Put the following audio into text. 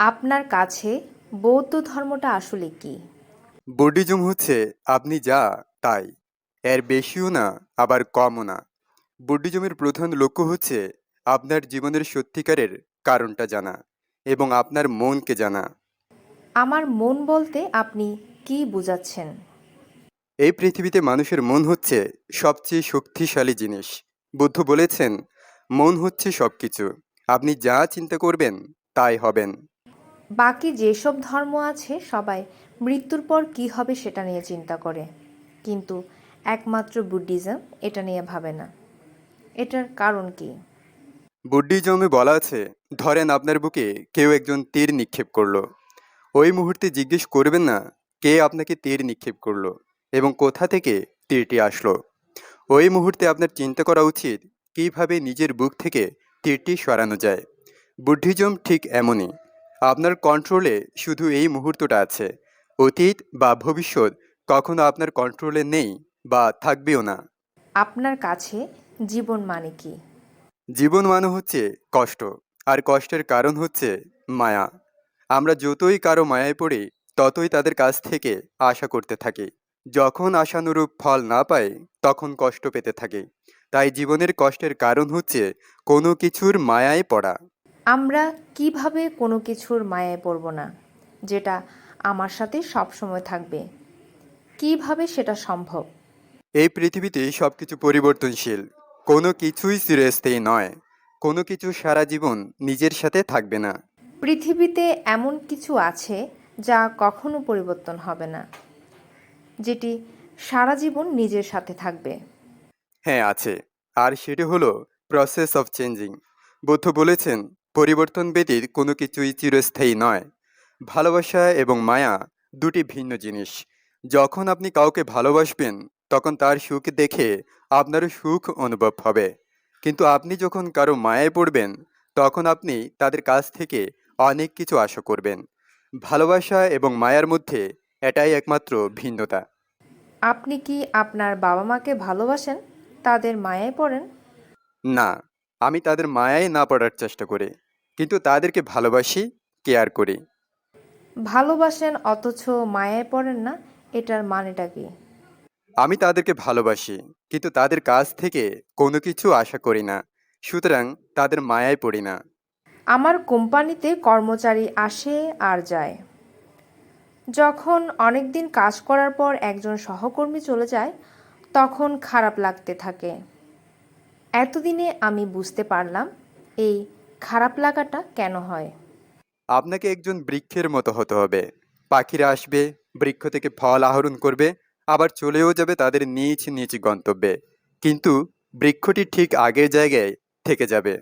আপনার কাছে বৌদ্ধ ধর্মটা আসলে কি? বুদ্ধিজম হচ্ছে আপনি যা তাই। এর বেশিও না আবার কমও না। বুদ্ধিজমের প্রধান লক্ষ্য হচ্ছে আপনার জীবনের সত্যিকারের কারণটা জানা এবং আপনার মনকে জানা। আমার মন বলতে আপনি কি বোঝাচ্ছেন? এই পৃথিবীতে মানুষের মন হচ্ছে সবচেয়ে শক্তিশালী জিনিস। বুদ্ধ বলেছেন মন হচ্ছে সবকিছু। আপনি যা চিন্তা করবেন তাই হবেন। বাকি যেসব ধর্ম আছে, সবাই মৃত্যুর পর কি হবে সেটা নিয়ে চিন্তা করে। কিন্তু একমাত্র বুদ্ধিজম এটা নিয়ে ভাবে না। এটার কারণ কি? বুদ্ধিজমে বলা আছে, ধরেন আপনার বুকে কেউ একজন তীর নিক্ষেপ করল। ওই মুহূর্তে জিজ্ঞেস করবেন না, কে আপনাকে তীর নিক্ষেপ করল এবং কোথা থেকে তীরটি আসলো। ওই মুহূর্তে আপনার চিন্তা করা উচিত, কীভাবে নিজের বুক থেকে তীরটি সরানো যায়। বুদ্ধিজম ঠিক এমনই। আপনার কন্ট্রোলে শুধু এই মুহূর্তটা আছে। অতীত বা ভবিষ্যৎ কখনো আপনার কন্ট্রোলে নেই বা থাকবেও না। আপনার কাছে জীবন মানে কি? জীবন মানে হচ্ছে কষ্ট আর কষ্টের কারণ হচ্ছে মায়া। আমরা যতই কারও মায়ায় পড়ি ততই তাদের কাছ থেকে আশা করতে থাকি। যখন আশানুরূপ ফল না পাই তখন কষ্ট পেতে থাকি। তাই জীবনের কষ্টের কারণ হচ্ছে কোনো কিছুর মায়ায় পড়া। আমরা কীভাবে কোনো কিছুর মায়ায় পড়ব না যেটা আমার সাথে সবসময় থাকবে? কীভাবে সেটা সম্ভব? এই পৃথিবীতে সব কিছু পরিবর্তনশীল। কোনো কিছুই চিরস্থায়ী নয়। কোনো কিছু সারা জীবন নিজের সাথে থাকবে না। পৃথিবীতে এমন কিছু আছে যা কখনো পরিবর্তন হবে না যেটি সারা জীবন নিজের সাথে থাকবে। হ্যাঁ আছে। আর সেটি হলো প্রসেস অফ চেঞ্জিং বুদ্ধ বলেছেন পরিবর্তন ব্যতীত কোনো কিছুই চিরস্থায়ী নয়। ভালোবাসা এবং মায়া দুটি ভিন্ন জিনিস। যখন আপনি কাউকে ভালোবাসবেন তখন তার সুখ দেখে আপনারও সুখ অনুভব হবে। কিন্তু আপনি যখন কারও মায়ায় পড়বেন তখন আপনি তাদের কাছ থেকে অনেক কিছু আশা করবেন। ভালোবাসা এবং মায়ার মধ্যে এটাই একমাত্র ভিন্নতা। আপনি কি আপনার বাবা মাকে ভালোবাসেন? তাদের মায়ায় পড়েন? না। আমি তাদের মায়ায় না পড়ার চেষ্টা করি কিন্তু তাদেরকে ভালোবাসি কেয়ার করি। ভালোবাসেন অথচ মায়ায় পড়েন না এটার মানেটা কি? আমি তাদেরকে ভালোবাসি কিন্তু তাদের কাছ থেকে কোনো কিছু আশা করি না সুতরাং তাদের মায়ায় পড়ি না। আমার কোম্পানিতে কর্মচারী আসে আর যায়। যখন অনেক দিন কাজ করার পর একজন সহকর্মী চলে যায় তখন খারাপ লাগতে থাকে। এতদিনে আমি বুঝতে পারলাম এই খারাপ লাগাটা কেন হয়। আপনাকে একজন বৃক্ষের মতো হতে হবে। পাখিরা আসবে, বৃক্ষ থেকে ফল আহরণ করবে, আবার চলেও যাবে তাদের নিজ নিজ গন্তব্যে। কিন্তু বৃক্ষটি ঠিক আগের জায়গায় থেকে যাবে।